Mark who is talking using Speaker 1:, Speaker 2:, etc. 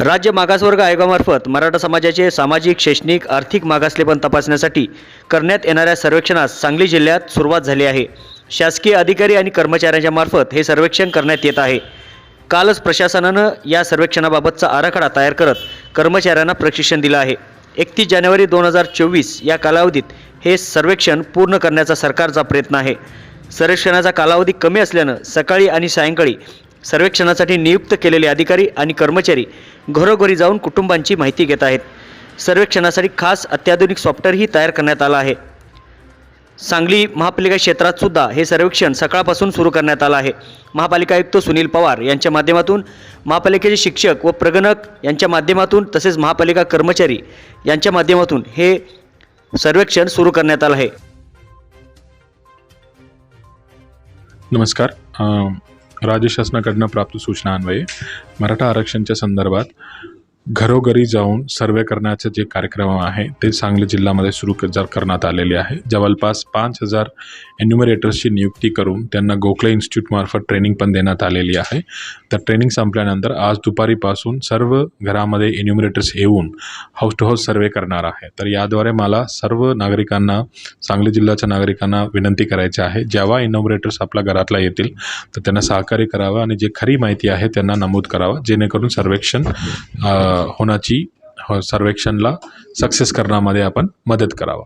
Speaker 1: राज्य मागासवर्ग आयोगामार्फत मराठा समाजाचे सामाजिक शैक्षणिक आर्थिक मागासलेपण तपासण्यासाठी करण्यात येणाऱ्या सर्वेक्षणास सांगली जिल्ह्यात सुरुवात झाली आहे. शासकीय अधिकारी आणि कर्मचाऱ्यांच्या मार्फत हे सर्वेक्षण करण्यात येत आहे. कालच प्रशासनानं या सर्वेक्षणाबाबतचा आराखडा तयार करत कर्मचाऱ्यांना प्रशिक्षण दिलं आहे. एकतीस जानेवारी दोन हजार चोवीस या कालावधीत हे सर्वेक्षण पूर्ण करण्याचा सरकारचा प्रयत्न आहे. सर्वेक्षणाचा कालावधी कमी असल्यानं सकाळी आणि सायंकाळी सर्वेक्षणासाठी नियुक्त केलेले अधिकारी आणि कर्मचारी घरोघरी जाऊन कुटुंबांची माहिती घेत आहेत. सर्वेक्षणासाठी खास अत्याधुनिक सॉफ्टवेअरही तयार करण्यात आलं आहे. सांगली महापालिका क्षेत्रात सुद्धा हे सर्वेक्षण सकाळपासून सुरू करण्यात आलं आहे. महापालिका आयुक्त सुनील पवार यांच्या माध्यमातून महापालिकेचे शिक्षक व प्रगणक यांच्या माध्यमातून तसेच महापालिका कर्मचारी यांच्या माध्यमातून हे सर्वेक्षण सुरू करण्यात आलं आहे.
Speaker 2: नमस्कार. राज्य शासनाकडनं प्राप्त सूचनान्वये मराठा आरक्षणच्या संदर्भात घरोघरी जाऊन सर्वे करण्याचे जे कार्यक्रम आहे ते सांगली जिल्ह्यामध्ये सुरू जर करण्यात आलेले आहे. जवळपास पाच हजार एन्युमरेटर्सची नियुक्ती करून त्यांना गोखले इन्स्टिट्यूटमार्फत ट्रेनिंग पण देण्यात आलेली आहे. तर ट्रेनिंग संपल्यानंतर आज दुपारीपासून सर्व घरामध्ये एन्युमरेटर्स येऊन हाऊस टू हाऊस सर्वे करणार आहे. तर याद्वारे मला सर्व नागरिकांना सांगली जिल्ह्याच्या नागरिकांना विनंती करायची आहे. जेव्हा इनॉमरेटर्स आपल्या घरातला येतील तर त्यांना सहकार्य करावं आणि जे खरी माहिती आहे त्यांना नमूद करावं जेणेकरून सर्वेक्षण होण्याची हो, सर्वेक्षणला सक्सेस करण्यामध्ये आपण मदत करावं.